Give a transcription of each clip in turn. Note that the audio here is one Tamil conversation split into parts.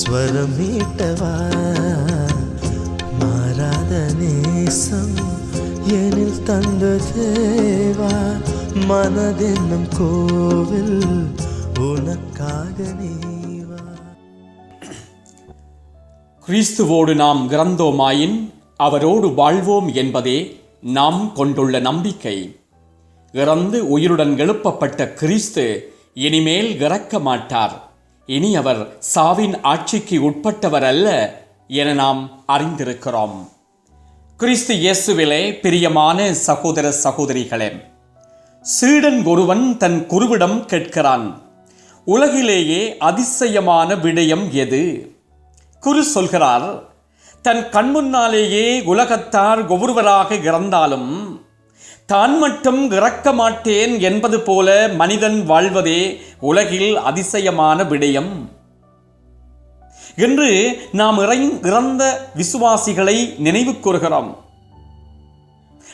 ஸ்வரம் மீட்டவா மாறாத நேசம் எனில் தந்த தேவா மனதென்னும் கோவில் உனக்காக நீவா கிறிஸ்துவோடு நாம் கிரந்தோமாயின் அவரோடு வாழ்வோம் என்பதே நாம் கொண்டுள்ள நம்பிக்கை இறந்து உயிருடன் எழுப்பப்பட்ட கிறிஸ்து இனிமேல் இறக்க மாட்டார் இனி அவர் சாவின் ஆட்சிக்கு உட்பட்டவர் அல்ல என நாம் அறிந்திருக்கிறோம். கிறிஸ்து இயேசுவிலே பிரியமான சகோதர சகோதரிகளே சீடன் ஒருவன் தன் குருவிடம் கேட்கிறான் உலகிலேயே அதிசயமான விடயம் எது? குரு சொல்கிறார் தன் கண்முன்னாலேயே உலகத்தார் ஒவ்வொருவராக இறந்தாலும் தான் மட்டும் இறக்க மாட்டேன் என்பது போல மனிதன் வாழ்வதே உலகில் அதிசயமான விடயம். என்று நாம் இறை- இறந்த விசுவாசிகளை நினைவு கூறுகிறோம்.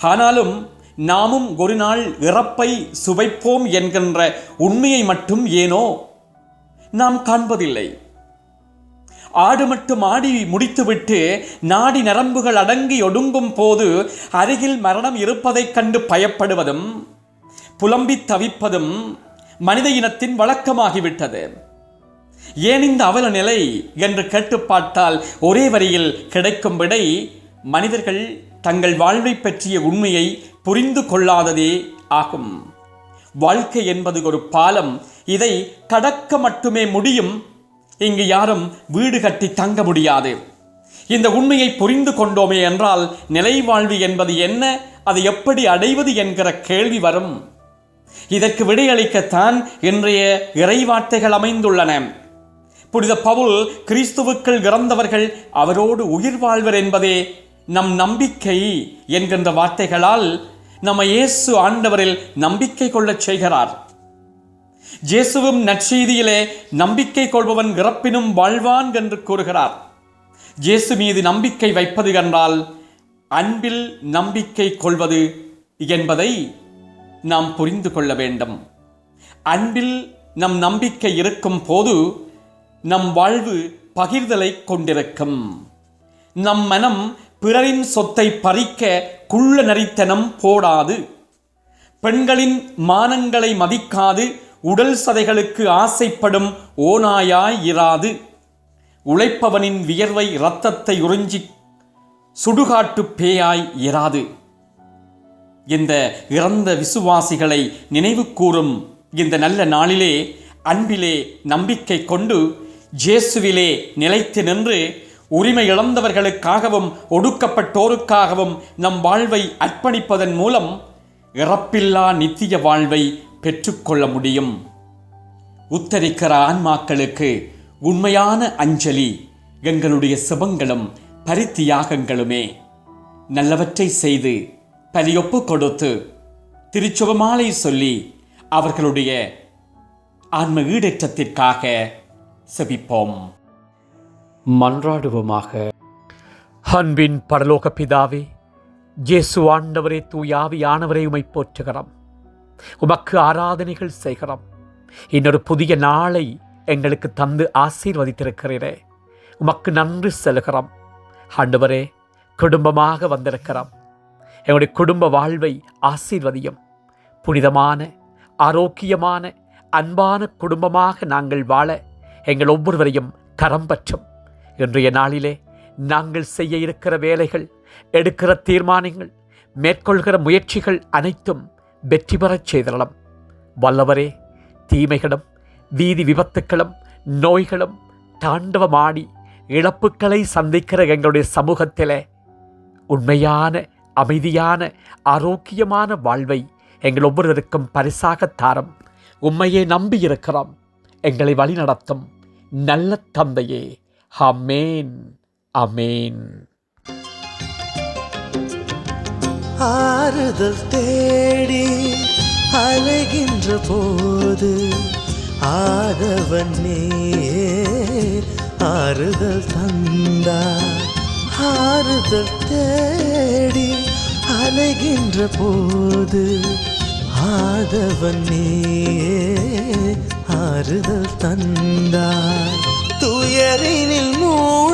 ஆனாலும் நாமும் ஒரு நாள் இறப்பை சுவைப்போம் என்கின்ற உண்மையை மட்டும் ஏனோ நாம் காண்பதில்லை. ஆடு மட்டும் ஆடி முடித்துவிட்டு நாடி நரம்புகள் அடங்கி ஒடுங்கும் போது அருகில் மரணம் இருப்பதைக் கண்டு பயப்படுவதும் புலம்பித் தவிப்பதும் மனித இனத்தின் வழக்கமாகிவிட்டது. ஏன் இந்த அவல நிலை என்று கேட்டு பார்த்தால் ஒரே வரியில் கிடைக்கும் விடை மனிதர்கள் தங்கள் வாழ்வை பற்றிய உண்மையை புரிந்து கொள்ளாததே ஆகும். வாழ்க்கை என்பது ஒரு பாலம் இதை கடக்க மட்டுமே முடியும் இங்கு யாரும் வீடு கட்டி தங்க முடியாது. இந்த உண்மையை புரிந்து கொண்டோமே என்றால் நிலை வாழ்வு என்பது என்ன? அதை எப்படி அடைவது என்கிற கேள்வி வரும். இதற்கு விடையளிக்கத்தான் இன்றைய இறைவார்த்தைகள் அமைந்துள்ளன. புனித பவுல் கிறிஸ்துவுக்குள் இறந்தவர்கள் அவரோடு உயிர் வாழ்வர் என்பதே நம் நம்பிக்கை என்கின்ற வார்த்தைகளால் நம்ம இயேசு ஆண்டவரில் நம்பிக்கை கொள்ளச் செய்கிறார். இயேசுவும் நற்செய்தியிலே நம்பிக்கை கொள்பவன் இறப்பினும் வாழ்வான் என்று கூறுகிறார். இயேசு மீது நம்பிக்கை வைப்பது என்றால் அன்பில் நம்பிக்கை கொள்வது என்பதை நாம் புரிந்து கொள்ள வேண்டும். அன்பில் நம் நம்பிக்கை இருக்கும் போது நம் வாழ்வு பகிர்தலை கொண்டிருக்கும். நம் மனம் பிறரின் சொத்தை பறிக்க குள்ள நரித்தனம் போடாது. பெண்களின் மானங்களை மதிக்காது. உடல் சதைகளுக்கு ஆசைப்படும் ஓநாயாய் இராது. உழைப்பவனின் வியர்வை இரத்தத்தை உறிஞ்சி சுடுகாட்டு பேயாய் இராது. இந்த இறந்த விசுவாசிகளை நினைவு கூறும் இந்த நல்ல நாளிலே அன்பிலே நம்பிக்கை கொண்டு ஜேசுவிலே நிலைத்து நின்று உரிமை இழந்தவர்களுக்காகவும் ஒடுக்கப்பட்டோருக்காகவும் நம் வாழ்வை அர்ப்பணிப்பதன் மூலம் இறப்பில்லா நித்திய வாழ்வை பெற்றுக்கொள்ள முடியும் உத்தரிக்கிற ஆன்மாக்களுக்கு உண்மையான அஞ்சலி எங்களுடைய சிவங்களும் பரித்தியாகங்களுமே. நல்லவற்றை செய்து பலியொப்பு கொடுத்து திருச்சுவமாலை சொல்லி அவர்களுடைய ஆன்ம ஈடேற்றத்திற்காக செபிப்போம். மன்றாடுவோமாக. அன்பின் பரலோக பிதாவே இயேசு ஆண்டவரே தூயாவியானவரை உமை போற்றுகிறோம். உமக்கு ஆராதனைகள் செய்கிறோம். இன்னொரு புதிய நாளை எங்களுக்கு தந்து ஆசீர்வதித்திருக்கிறீரே. உமக்கு நன்றி செலுகிறோம். ஆண்டவரே குடும்பமாக வந்திருக்கிறோம். எங்களுடைய குடும்ப வாழ்வை ஆசீர்வதியும். புனிதமான ஆரோக்கியமான அன்பான குடும்பமாக நாங்கள் வாழ எங்கள் ஒவ்வொருவரையும் கரம் பற்றும். இன்றைய நாளிலே நாங்கள் செய்ய இருக்கிற வேலைகள் எடுக்கிற தீர்மானங்கள் மேற்கொள்கிற முயற்சிகள் அனைத்தும் வெற்றி பெறச் செய்தளம் வல்லவரே தீமைகளும் வீதி விபத்துக்களும் நோய்களும் தாண்டவமாடி இழப்புக்களை சந்திக்கிற எங்களுடைய சமூகத்திலே உண்மையான அமைதியான ஆரோக்கியமான வாழ்வை எங்கள் ஒவ்வொருவருக்கும் பரிசாக தாரம். உம்மையே நம்பியிருக்கிறோம் எங்களை வழிநடத்தும் நல்ல தந்தையே. அமேன் அமேன் ஆறுதல் தேடி அலைகின்ற போது ஆதவன் நீயே ஆறுதல் தந்தா ஆறுதல் தேடி அலைகின்ற போது ஆதவன் நீயே ஆறுதல் தந்தார். துயரினில் மூழ்கி